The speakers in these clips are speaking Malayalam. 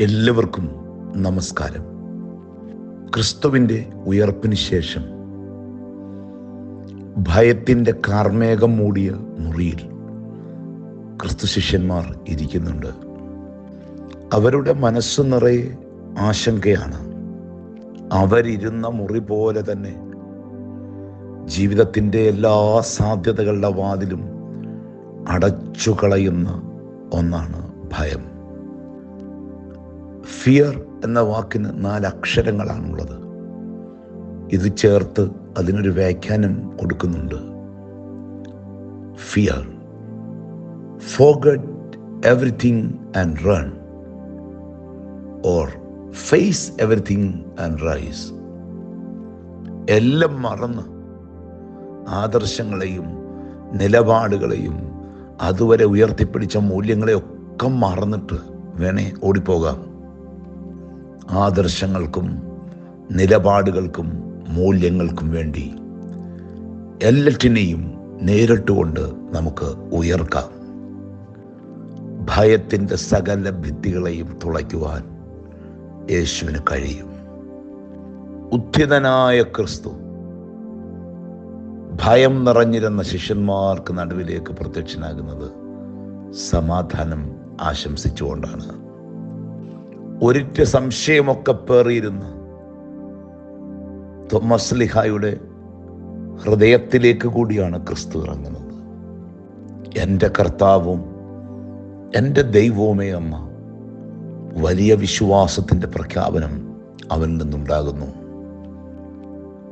എല്ലാവർക്കും നമസ്കാരം. ക്രിസ്തുവിന്റെ ഉയർപ്പിന് ശേഷം ഭയത്തിന്റെ കാർമേഘം മൂടിയ മുറിയിൽ ക്രിസ്തു ശിഷ്യന്മാർ ഇരിക്കുന്നുണ്ട്. അവരുടെ മനസ്സ് നിറയെ ആശങ്കയാണ്. അവരിരുന്ന മുറി പോലെ തന്നെ ജീവിതത്തിന്റെ എല്ലാ സാധ്യതകളുടെ വാതിലും അടച്ചു കളയുന്ന ഒന്നാണ് ഭയം. ഫിയർ എന്ന വാക്കിന് നാല് അക്ഷരങ്ങളാണുള്ളത്. ഇത് ചേർത്ത് അതിനൊരു വ്യാഖ്യാനം കൊടുക്കുന്നുണ്ട്. Fear. Forget everything and run. Or face everything and rise. എല്ലാം മറന്ന് ആദർശങ്ങളെയും നിലപാടുകളെയും അതുവരെ ഉയർത്തിപ്പിടിച്ച മൂല്യങ്ങളെയൊക്കെ മറന്നിട്ട് വേണേ ഓടിപ്പോകാം. ആദർശങ്ങൾക്കും നിലപാടുകൾക്കും മൂല്യങ്ങൾക്കും വേണ്ടി എല്ലാറ്റിനെയും നേരിട്ടുകൊണ്ട് നമുക്ക് ഉയർക്കാം. ഭയത്തിന്റെ സകല ഭിത്തികളെയും തുളയ്ക്കുവാൻ യേശുവിന് കഴിയും. ഉത്ഥിതനായ ക്രിസ്തു ഭയം നിറഞ്ഞിരുന്ന ശിഷ്യന്മാർക്ക് നടുവിലേക്ക് പ്രത്യക്ഷനാകുന്നത് സമാധാനം ആശംസിച്ചുകൊണ്ടാണ്. ഒരിറ്റ സംശയമൊക്കെ പേറിയിരുന്നു. തോമസ് ലിഹായുടെ ഹൃദയത്തിലേക്ക് കൂടിയാണ് ക്രിസ്തു ഇറങ്ങുന്നത്. എന്റെ കർത്താവും എന്റെ ദൈവവുമേ അമ്മ വലിയ വിശ്വാസത്തിന്റെ പ്രഖ്യാപനം അവനിൽ നിന്നുണ്ടാകുന്നു.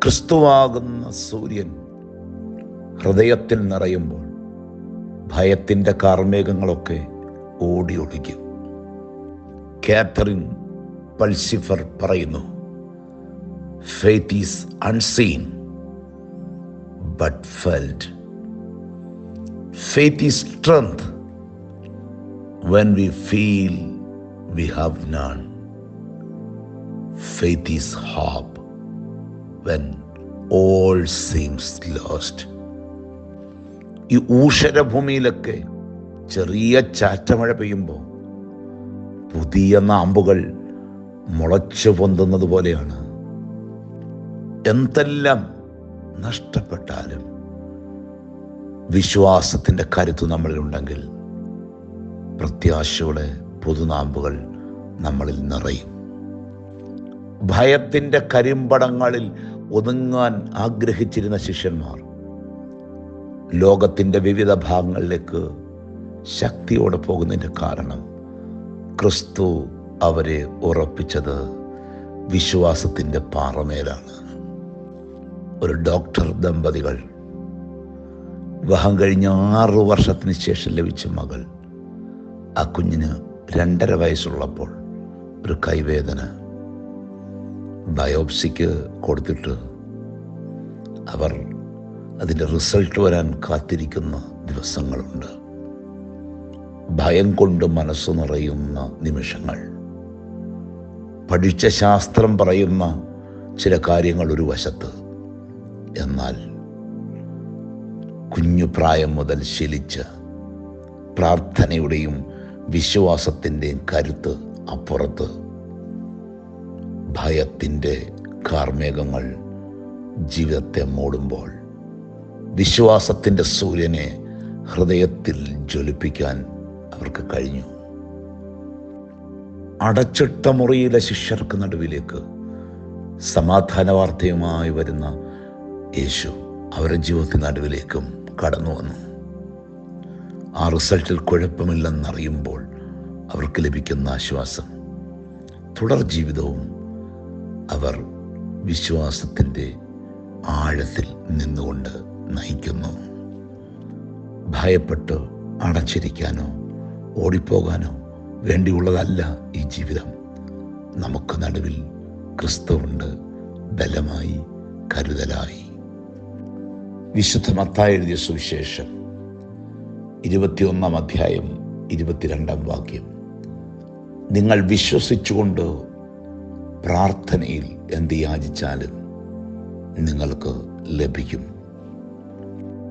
ക്രിസ്തുവാകുന്ന സൂര്യൻ ഹൃദയത്തിൽ നിറയുമ്പോൾ ഭയത്തിന്റെ കാർമേഘങ്ങളൊക്കെ ഓടി കാത്തറിൻ പൾസിഫർ പറയുന്നു faith is unseen but felt faith is strength when we feel we have none faith is hope when all seems lost ഈ ഊഷരഭൂമിയിലൊക്കെ ചെറിയ ചാറ്റമഴ പെയ്യുമ്പോൾ പുതിയ നാമ്പുകൾ മുളച്ചു പൊന്തുന്നത് പോലെയാണ്. എന്തെല്ലാം നഷ്ടപ്പെട്ടാലും വിശ്വാസത്തിന്റെ കരുത്ത് നമ്മളിലുണ്ടെങ്കിൽ പ്രത്യാശയുടെ പുതുനാമ്പുകൾ നമ്മളിൽ നിറയും. ഭയത്തിന്റെ കരിമ്പടങ്ങളിൽ ഒതുങ്ങാൻ ആഗ്രഹിച്ചിരുന്ന ശിഷ്യന്മാർ ലോകത്തിന്റെ വിവിധ ഭാഗങ്ങളിലേക്ക് ശക്തിയോടെ പോകുന്നതിന്റെ കാരണം ക്രിസ്തു അവരെ ഉറപ്പിച്ചത് വിശ്വാസത്തിന്റെ പാറമേലാണ്. ഒരു ഡോക്ടർ ദമ്പതികൾ വിവാഹം കഴിഞ്ഞ ആറു വർഷത്തിന് ശേഷം ലഭിച്ച മകൾ ആ കുഞ്ഞിന് രണ്ടര വയസ്സുള്ളപ്പോൾ ഒരു കൈവേദന ബയോപ്സിക്ക് കൊടുത്തിട്ട് അവർ അതിന്റെ റിസൾട്ട് വരാൻ കാത്തിരിക്കുന്ന ദിവസങ്ങളുണ്ട്. ഭയം കൊണ്ട് മനസ്സ് നിറയുന്ന നിമിഷങ്ങൾ. പഠിച്ച ശാസ്ത്രം പറയുന്ന ചില കാര്യങ്ങൾ ഒരു വശത്ത്. എന്നാൽ കുഞ്ഞു പ്രായം മുതൽ ശീലിച്ച് പ്രാർത്ഥനയുടെയും വിശ്വാസത്തിന്റെയും കരുത്ത് അപ്പുറത്ത്. ഭയത്തിന്റെ കാർമേഘങ്ങൾ ജീവിതത്തെ മൂടുമ്പോൾ വിശ്വാസത്തിന്റെ സൂര്യനെ ഹൃദയത്തിൽ ജ്വലിപ്പിക്കാൻ അവർക്ക് കഴിഞ്ഞു. അടച്ചിട്ട മുറിയിലെ ശിഷ്യർക്ക് നടുവിലേക്ക് സമാധാന വാർത്തയുമായി വരുന്ന യേശു അവരുടെ ജീവിതത്തിന് നടുവിലേക്കും കടന്നു വന്നു. ആ റിസൾട്ടിൽ കുഴപ്പമില്ലെന്നറിയുമ്പോൾ അവർക്ക് ലഭിക്കുന്ന ആശ്വാസം തുടർ ജീവിതവും അവർ വിശ്വാസത്തിന്റെ ആഴത്തിൽ നിന്നുകൊണ്ട് നയിക്കുന്നു. ഭയപ്പെട്ട് അടച്ചിരിക്കാനോ ഓടിപ്പോകാനോ വേണ്ടിയുള്ളതല്ല ഈ ജീവിതം. നമുക്ക് നടുവിൽ ക്രിസ്തുവുണ്ട് ബലമായി കരുതലായി. വിശുദ്ധ മത്തായ എഴുതിയ സുവിശേഷം ഇരുപത്തിയൊന്നാം അധ്യായം ഇരുപത്തിരണ്ടാം വാക്യം. നിങ്ങൾ വിശ്വസിച്ചുകൊണ്ട് പ്രാർത്ഥനയിൽ എന്ത് യാചിച്ചാലും നിങ്ങൾക്ക് ലഭിക്കും.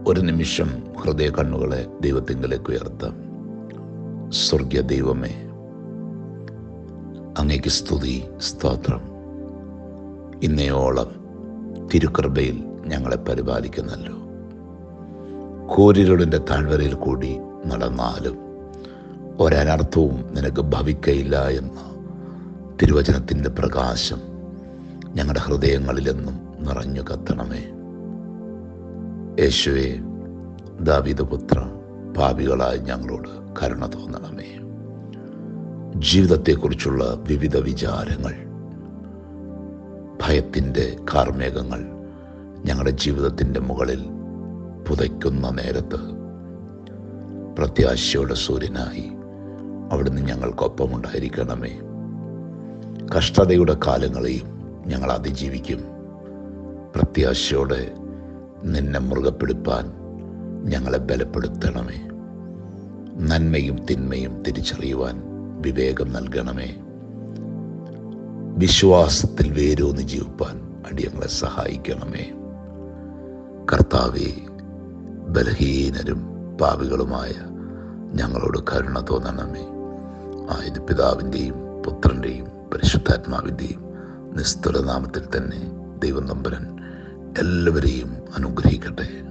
ഒരു നിമിഷം ഹൃദയ കണ്ണുകളെ ദൈവത്തിങ്കിലേക്ക് ഉയർത്താം. സ്വർഗീയ ദൈവമേ അങ്ങേക്ക് സ്തുതി സ്തോത്രം. ഇന്നയോളം തിരുക്കൃപയിൽ ഞങ്ങളെ പരിപാലിക്കുന്നല്ലോ. കൂരിരുളിന്റെ താഴ്വരയിൽ കൂടി നടന്നാലും ഒരനർത്ഥവും നിനക്ക് ഭവിക്കയില്ല എന്ന തിരുവചനത്തിന്റെ പ്രകാശം ഞങ്ങളുടെ ഹൃദയങ്ങളിലെന്നും നിറഞ്ഞു കത്തണമേ. യേശുവേ ദാവിദപുത്ര പാപികളായ ഞങ്ങളോട് കരുണ തോന്നണമേ. ജീവിതത്തെക്കുറിച്ചുള്ള വിവിധ വിചാരങ്ങൾ ഭയത്തിന്റെ കാർമേഘങ്ങൾ ഞങ്ങളുടെ ജീവിതത്തിന്റെ മുകളിൽ പുതയ്ക്കുന്ന നേരത്ത് പ്രത്യാശയുടെ സൂര്യനായി അവിടുന്ന് ഞങ്ങൾക്കൊപ്പമുണ്ടായിരിക്കണമേ. കഷ്ടതയുടെ കാലങ്ങളെയും ഞങ്ങൾ അതിജീവിക്കും. പ്രത്യാശയോടെ നിന്നെ മുറുകെ പിടിപ്പാൻ ഞങ്ങളെ ബലപ്പെടുത്തണമേ. നന്മയും തിന്മയും തിരിച്ചറിയുവാൻ വിവേകം നൽകണമേ. വിശ്വാസത്തിൽ വേരൂന്ന് ജീവിപ്പാൻ അടിയങ്ങളെ സഹായിക്കണമേ. കർത്താവെ ബലഹീനരും പാവികളുമായ ഞങ്ങളോട് കരുണ തോന്നണമേ. ആയത് പിതാവിന്റെയും പുത്രന്റെയും പരിശുദ്ധാത്മാവിന്റെയും നിസ്തുല നാമത്തിൽ തന്നെ ദൈവം നമ്പരൻ എല്ലാവരെയും അനുഗ്രഹിക്കട്ടെ.